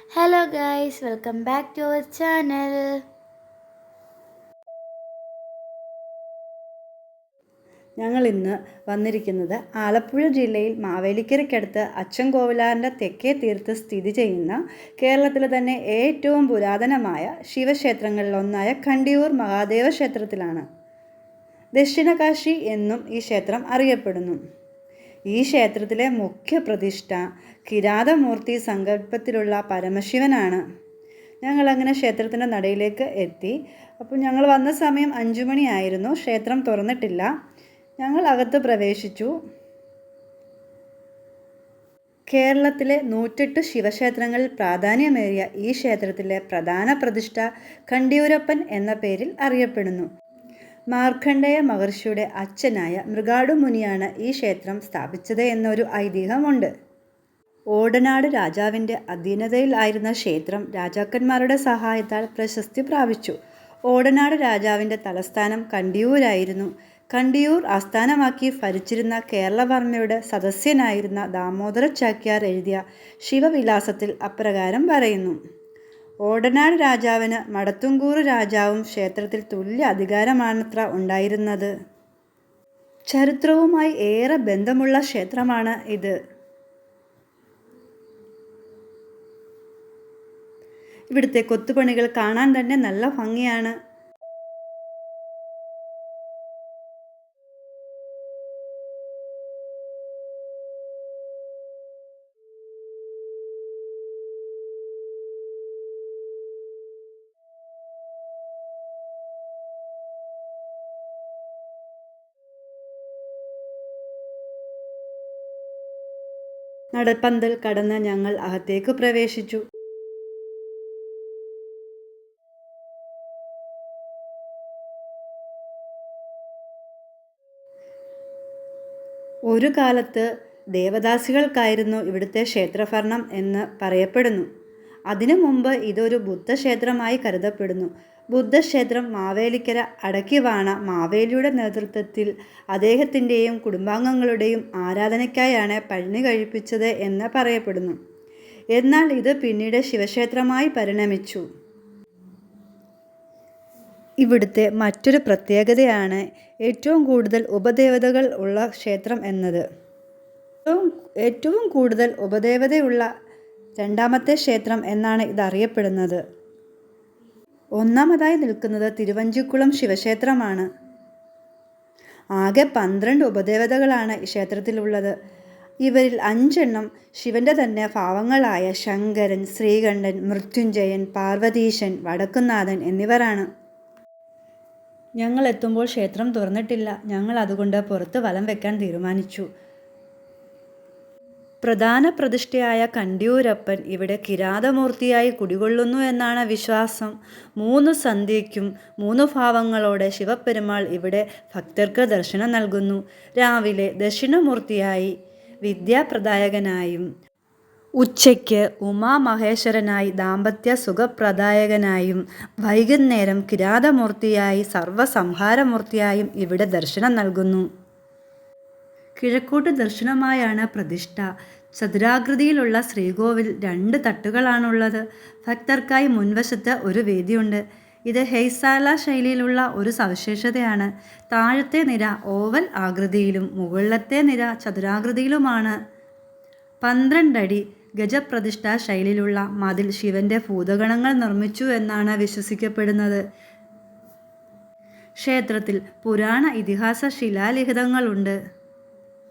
Hello guys welcome back to our channel ഞങ്ങൾ ഇന്ന് വന്നിരിക്കുന്നത് ആലപ്പുഴ ജില്ലയിൽ മാവേലിക്കരയ്ക്കടുത്ത് അച്ചൻകോവിലാറിന്റെ തെക്കേ തീർത്ത് സ്ഥിതി ചെയ്യുന്ന കേരളത്തിലെ തന്നെ ഏറ്റവും പുരാതനമായ ശിവക്ഷേത്രങ്ങളിലൊന്നായ കണ്ടിയൂർ മഹാദേവ ക്ഷേത്രത്തിലാണ്. ദക്ഷിണകാശി എന്നും ഈ ക്ഷേത്രം അറിയപ്പെടുന്നു. ഈ ക്ഷേത്രത്തിലെ മുഖ്യ പ്രതിഷ്ഠ കിരാതമൂർത്തി സങ്കല്പത്തിലുള്ള പരമശിവനാണ്. ഞങ്ങളങ്ങനെ ക്ഷേത്രത്തിന്റെ നടയിലേക്ക് എത്തി. അപ്പോൾ ഞങ്ങൾ വന്ന സമയം അഞ്ചു മണിയായിരുന്നു. ക്ഷേത്രം തുറന്നിട്ടില്ല. ഞങ്ങൾ അകത്ത് പ്രവേശിച്ചു. കേരളത്തിലെ നൂറ്റെട്ട് ശിവക്ഷേത്രങ്ങളിൽ പ്രാധാന്യമേറിയ ഈ ക്ഷേത്രത്തിലെ പ്രധാന പ്രതിഷ്ഠ കണ്ടിയൂരപ്പൻ എന്ന പേരിൽ അറിയപ്പെടുന്നു. മാർക്കണ്ഡേയ മഹർഷിയുടെ അച്ഛനായ മൃഗാടുമുനിയാണ് ഈ ക്ഷേത്രം സ്ഥാപിച്ചത് എന്നൊരു ഐതിഹ്യമുണ്ട്. ഓടനാട് രാജാവിന്റെ അധീനതയിൽ ആയിരുന്ന ക്ഷേത്രം രാജാക്കന്മാരുടെ സഹായത്താൽ പ്രശസ്തി പ്രാപിച്ചു. ഓടനാട് രാജാവിന്റെ തലസ്ഥാനം കണ്ടിയൂരായിരുന്നു. കണ്ടിയൂർ ആസ്ഥാനമാക്കി ഭരിച്ചിരുന്ന കേരളവർമ്മയുടെ സദസ്യനായിരുന്ന ദാമോദര ചാക്യാർ എഴുതിയ ശിവവിലാസത്തിൽ അപ്രകാരം പറയുന്നു. ഓടനാട് രാജാവിന് മടത്തുംകൂറ് രാജാവും ക്ഷേത്രത്തിൽ തുല്യ അധികാരമാണത്ര ഉണ്ടായിരുന്നത്. ചരിത്രവുമായി ഏറെ ബന്ധമുള്ള ക്ഷേത്രമാണ് ഇത്. ഇവിടുത്തെ കൊത്തുപണികൾ കാണാൻ തന്നെ നല്ല ഭംഗിയാണ്. നടപ്പന്തൽ കടന്ന് ഞങ്ങൾ അകത്തേക്ക് പ്രവേശിച്ചു. ഒരു കാലത്ത് ദേവദാസികൾക്കായിരുന്നു ഇവിടുത്തെ ക്ഷേത്രഭരണം എന്ന് പറയപ്പെടുന്നു. അതിനു മുമ്പ് ഇതൊരു ബുദ്ധക്ഷേത്രമായി കരുതപ്പെടുന്നു. ബുദ്ധക്ഷേത്രം മാവേലിക്കര അടക്കിവാണ മാവേലിയുടെ നേതൃത്വത്തിൽ അദ്ദേഹത്തിന്റെയും കുടുംബാംഗങ്ങളുടെയും ആരാധനയ്ക്കായാണ് പഴനി കഴിപ്പിച്ചത് എന്ന് പറയപ്പെടുന്നു. എന്നാൽ ഇത് പിന്നീട് ശിവക്ഷേത്രമായി പരിണമിച്ചു. ഇവിടുത്തെ മറ്റൊരു പ്രത്യേകതയാണ് ഏറ്റവും കൂടുതൽ ഉപദേവതകൾ ഉള്ള ക്ഷേത്രം എന്നത്. ഏറ്റവും കൂടുതൽ ഉപദേവതയുള്ള രണ്ടാമത്തെ ക്ഷേത്രം എന്നാണ് ഇതറിയപ്പെടുന്നത്. ഒന്നാമതായി നിൽക്കുന്നത് തിരുവഞ്ചിക്കുളം ശിവക്ഷേത്രമാണ്. ആകെ പന്ത്രണ്ട് ഉപദേവതകളാണ് ഈ ക്ഷേത്രത്തിലുള്ളത്. ഇവരിൽ അഞ്ചെണ്ണം ശിവന്റെ തന്നെ ഭാവങ്ങളായ ശങ്കരൻ ശ്രീകണ്ഠൻ മൃത്യുഞ്ജയൻ പാർവതീശൻ വടക്കുന്നാഥൻ എന്നിവരാണ്. ഞങ്ങൾ എത്തുമ്പോൾ ക്ഷേത്രം തുറന്നിട്ടില്ല. ഞങ്ങൾ അതുകൊണ്ട് പുറത്ത് വലം വെക്കാൻ തീരുമാനിച്ചു. പ്രധാന പ്രതിഷ്ഠയായ കണ്ടിയൂരപ്പൻ ഇവിടെ കിരാതമൂർത്തിയായി കുടികൊള്ളുന്നു എന്നാണ് വിശ്വാസം. മൂന്ന് സന്ധ്യയ്ക്കും മൂന്ന് ഭാവങ്ങളോടെ ശിവപെരുമാൾ ഇവിടെ ഭക്തർക്ക് ദർശനം നൽകുന്നു. രാവിലെ ദക്ഷിണമൂർത്തിയായി വിദ്യാപ്രദായകനായും ഉച്ചയ്ക്ക് ഉമാമഹേശ്വരനായി ദാമ്പത്യ സുഖപ്രദായകനായും വൈകുന്നേരം കിരാതമൂർത്തിയായി സർവസംഹാരമൂർത്തിയായും ഇവിടെ ദർശനം നൽകുന്നു. കിഴക്കോട്ട് ദർശനമായാണ് പ്രതിഷ്ഠ. ചതുരാകൃതിയിലുള്ള ശ്രീകോവിൽ രണ്ട് തട്ടുകളാണുള്ളത്. ഭക്തർക്കായി മുൻവശത്ത് ഒരു വേദിയുണ്ട്. ഇത് ഹെയ്സാല ശൈലിയിലുള്ള ഒരു സവിശേഷതയാണ്. താഴത്തെ നിര ഓവൽ ആകൃതിയിലും മുകളിലത്തെ നിര ചതുരാകൃതിയിലുമാണ്. പന്ത്രണ്ടടി ഗജപ്രതിഷ്ഠ ശൈലിയിലുള്ള മതിൽ ശിവന്റെ ഭൂതഗണങ്ങൾ നിർമ്മിച്ചു എന്നാണ് വിശ്വസിക്കപ്പെടുന്നത്. ക്ഷേത്രത്തിൽ പുരാണ ഇതിഹാസ ശിലാലിഖിതങ്ങളുണ്ട്.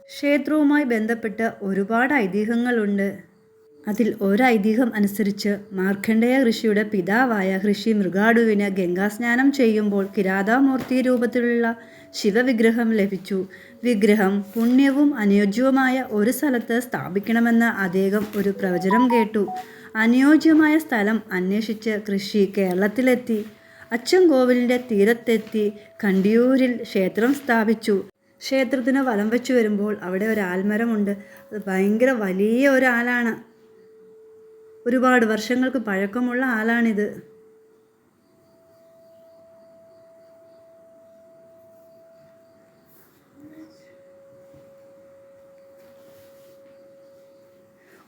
ക്ഷേത്രവുമായി ബന്ധപ്പെട്ട ഒരുപാട് ഐതിഹ്യങ്ങളുണ്ട്. അതിൽ ഒരൈതിഹ്യം അനുസരിച്ച് മാർക്കണ്ഡേയ ഋഷിയുടെ പിതാവായ ഋഷി മൃഗാടുവിന് ഗംഗാസ്നാനം ചെയ്യുമ്പോൾ കിരാതാമൂർത്തി രൂപത്തിലുള്ള ശിവവിഗ്രഹം ലഭിച്ചു. വിഗ്രഹം പുണ്യവും അനുയോജ്യവുമായ ഒരു സ്ഥലത്ത് സ്ഥാപിക്കണമെന്ന് അദ്ദേഹം ഒരു പ്രവചനം കേട്ടു. അനുയോജ്യമായ സ്ഥലം അന്വേഷിച്ച് കൃഷി കേരളത്തിലെത്തി. അച്ചൻകോവിലിന്റെ തീരത്തെത്തി കണ്ടിയൂരിൽ ക്ഷേത്രം സ്ഥാപിച്ചു. ക്ഷേത്രത്തിന് വലം വെച്ച് വരുമ്പോൾ അവിടെ ഒരു ആൽമരമുണ്ട്. അത് ഭയങ്കര വലിയ ഒരാളാണ്. ഒരുപാട് വർഷങ്ങൾക്ക് പഴക്കമുള്ള ആലാണിത്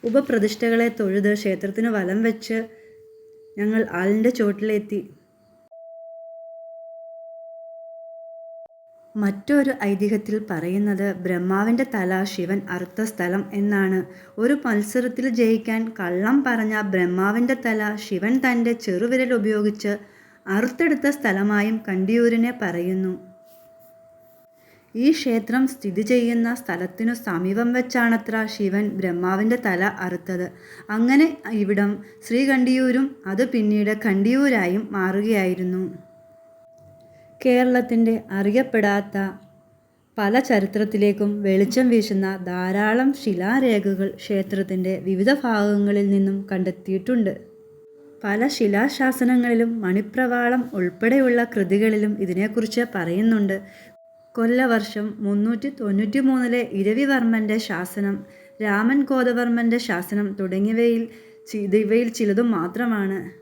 ഉപപ്രതിഷ്ഠകളെ തൊഴുത് ക്ഷേത്രത്തിന് വലം വെച്ച് ഞങ്ങൾ ആലിന്റെ ചുവട്ടിലെത്തി. മറ്റൊരു ഐതിഹ്യത്തിൽ പറയുന്നത് ബ്രഹ്മാവിന്റെ തല ശിവൻ അറുത്ത സ്ഥലം എന്നാണ്. ഒരു മത്സരത്തിൽ ജയിക്കാൻ കള്ളം പറഞ്ഞ ബ്രഹ്മാവിന്റെ തല ശിവൻ തന്റെ ചെറുവിരൽ ഉപയോഗിച്ച് അറുത്തെടുത്ത സ്ഥലമായും കണ്ടിയൂരിനെ പറയുന്നു. ഈ ക്ഷേത്രം സ്ഥിതി ചെയ്യുന്ന സ്ഥലത്തിനു സമീപം വെച്ചാണത്ര ശിവൻ ബ്രഹ്മാവിന്റെ തല അറുത്തത്. അങ്ങനെ ഇവിടം ശ്രീകണ്ടിയൂരും അത് പിന്നീട് കണ്ടിയൂരായും മാറുകയായിരുന്നു. കേരളത്തിന്റെ അറിയപ്പെടാത്ത പല ചരിത്രത്തിലേക്കും വെളിച്ചം വീശുന്ന ധാരാളം ശിലാരേഖകൾ ക്ഷേത്രത്തിന്റെ വിവിധ ഭാഗങ്ങളിൽ നിന്നും കണ്ടെത്തിയിട്ടുണ്ട്. പല ശിലാശാസനങ്ങളിലും മണിപ്രവാളം ഉൾപ്പെടെയുള്ള കൃതികളിലും ഇതിനെക്കുറിച്ച് പറയുന്നുണ്ട്. കൊല്ലവർഷം മുന്നൂറ്റി തൊണ്ണൂറ്റി മൂന്നിലെ ഇരവിവർമ്മന്റെ ശാസനം രാമൻ കോതവർമ്മന്റെ ശാസനം തുടങ്ങിയവയിൽ ഇവയിൽ ചിലതും മാത്രമാണ്.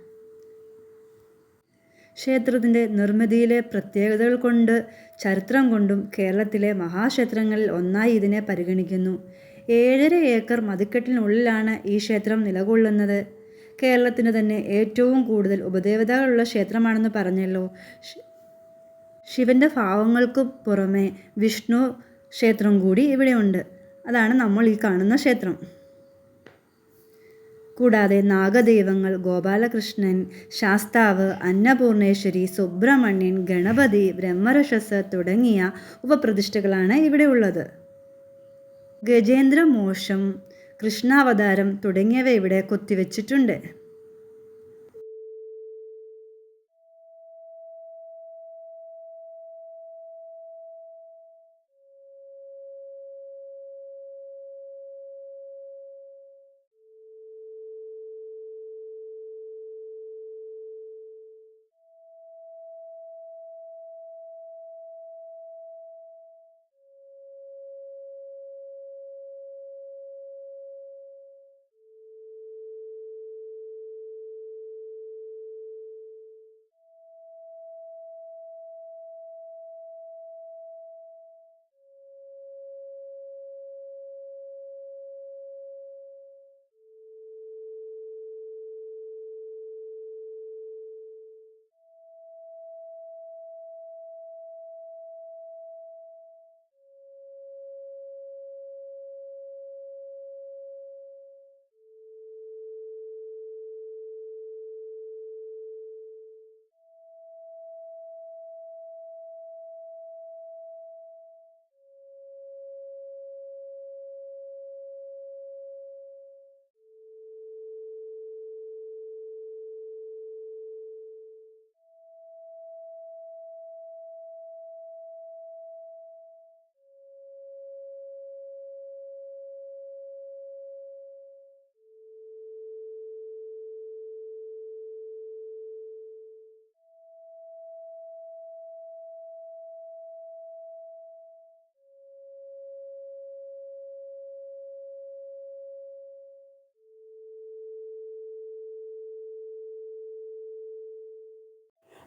ക്ഷേത്രത്തിന്റെ നിർമ്മിതിയിലെ പ്രത്യേകതകൾ കൊണ്ട് ചരിത്രം കൊണ്ടും കേരളത്തിലെ മഹാക്ഷേത്രങ്ങളിൽ ഒന്നായി ഇതിനെ പരിഗണിക്കുന്നു. ഏഴര ഏക്കർ മതിക്കെട്ടിനുള്ളിലാണ് ഈ ക്ഷേത്രം നിലകൊള്ളുന്നത്. കേരളത്തിന് തന്നെ ഏറ്റവും കൂടുതൽ ഉപദേവതകളുള്ള ക്ഷേത്രമാണെന്ന് പറഞ്ഞല്ലോ. ശിവന്റെ ഭാവങ്ങൾക്ക് പുറമെ വിഷ്ണു ക്ഷേത്രം കൂടി ഇവിടെയുണ്ട് അതാണ് നമ്മൾ ഈ കാണുന്ന ക്ഷേത്രം. കൂടാതെ നാഗദൈവങ്ങൾ ഗോപാലകൃഷ്ണൻ ശാസ്താവ് അന്നപൂർണേശ്വരി സുബ്രഹ്മണ്യൻ ഗണപതി ബ്രഹ്മരക്ഷസ് തുടങ്ങിയ ഉപപ്രതിഷ്ഠകളാണ് ഇവിടെ ഉള്ളത്. ഗജേന്ദ്രമോക്ഷം കൃഷ്ണാവതാരം തുടങ്ങിയവ ഇവിടെ കൊത്തിവെച്ചിട്ടുണ്ട്.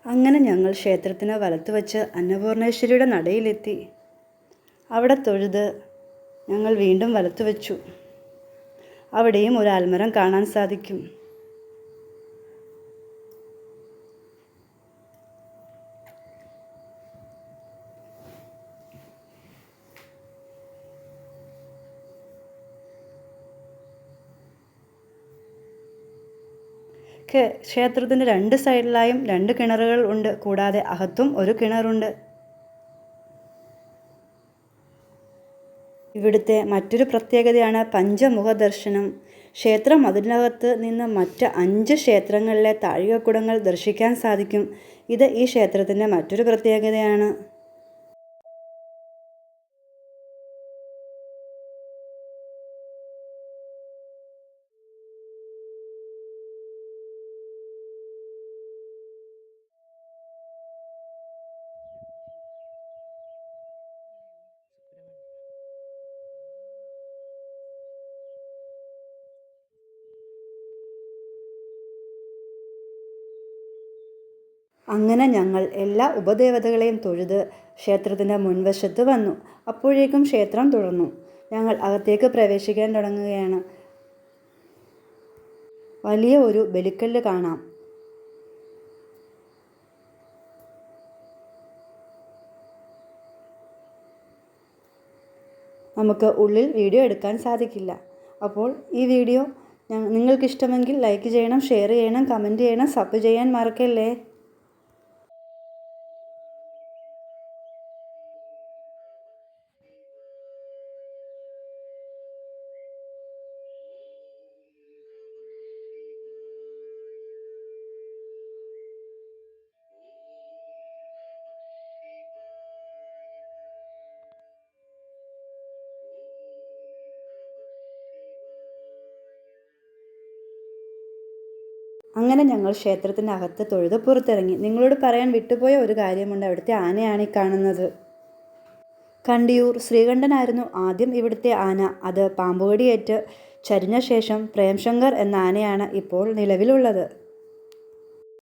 അങ്ങനെ ഞങ്ങൾ ക്ഷേത്രത്തിന് വലത്തുവച്ച് അന്നപൂർണേശ്വരിയുടെ നടയിലെത്തി. അവിടെ തൊഴുത് ഞങ്ങൾ വീണ്ടും വലത്തു വച്ചു. അവിടെയും ഒരു ആൽമരം കാണാൻ സാധിക്കും. ക്ഷേത്രത്തിന്റെ രണ്ട് സൈഡിലായും രണ്ട് കിണറുകൾ ഉണ്ട്. കൂടാതെ അകത്തും ഒരു കിണറുണ്ട്. ഇവിടുത്തെ മറ്റൊരു പ്രത്യേകതയാണ് പഞ്ചമുഖ ദർശനം ക്ഷേത്രം അതിനകത്ത് നിന്ന് മറ്റ് അഞ്ച് ക്ഷേത്രങ്ങളിലെ താഴികക്കുടങ്ങൾ ദർശിക്കാൻ സാധിക്കും. ഇത് ഈ ക്ഷേത്രത്തിന്റെ മറ്റൊരു പ്രത്യേകതയാണ്. അങ്ങനെ ഞങ്ങൾ എല്ലാ ഉപദേവതകളെയും തൊഴുത് ക്ഷേത്രത്തിന്റെ മുൻവശത്ത് വന്നു. അപ്പോഴേക്കും ക്ഷേത്രം തുറന്നു. ഞങ്ങൾ അകത്തേക്ക് പ്രവേശിക്കാൻ തുടങ്ങുകയാണ്. വലിയ ഒരു ബലിക്കല്ല് കാണാം. നമുക്ക് ഉള്ളിൽ വീഡിയോ എടുക്കാൻ സാധിക്കില്ല. അപ്പോൾ ഈ വീഡിയോ നിങ്ങൾക്കിഷ്ടമെങ്കിൽ ലൈക്ക് ചെയ്യണം ഷെയർ ചെയ്യണം കമന്റ് ചെയ്യണം സബ് ചെയ്യാൻ മറക്കല്ലേ? അങ്ങനെ ഞങ്ങൾ ക്ഷേത്രത്തിന്റെ അകത്ത് തൊഴുത് പുറത്തിറങ്ങി. നിങ്ങളോട് പറയാൻ വിട്ടുപോയ ഒരു കാര്യമുണ്ട് അവിടുത്തെ ആനയാണ് ഈ കാണുന്നത്. കണ്ടിയൂർ ശ്രീകണ്ഠനായിരുന്നു ആദ്യം ഇവിടുത്തെ ആന. അത് പാമ്പുകടിയേറ്റ് ചരിഞ്ഞ ശേഷം പ്രേംശങ്കർ എന്ന ആനയാണ് ഇപ്പോൾ നിലവിലുള്ളത്.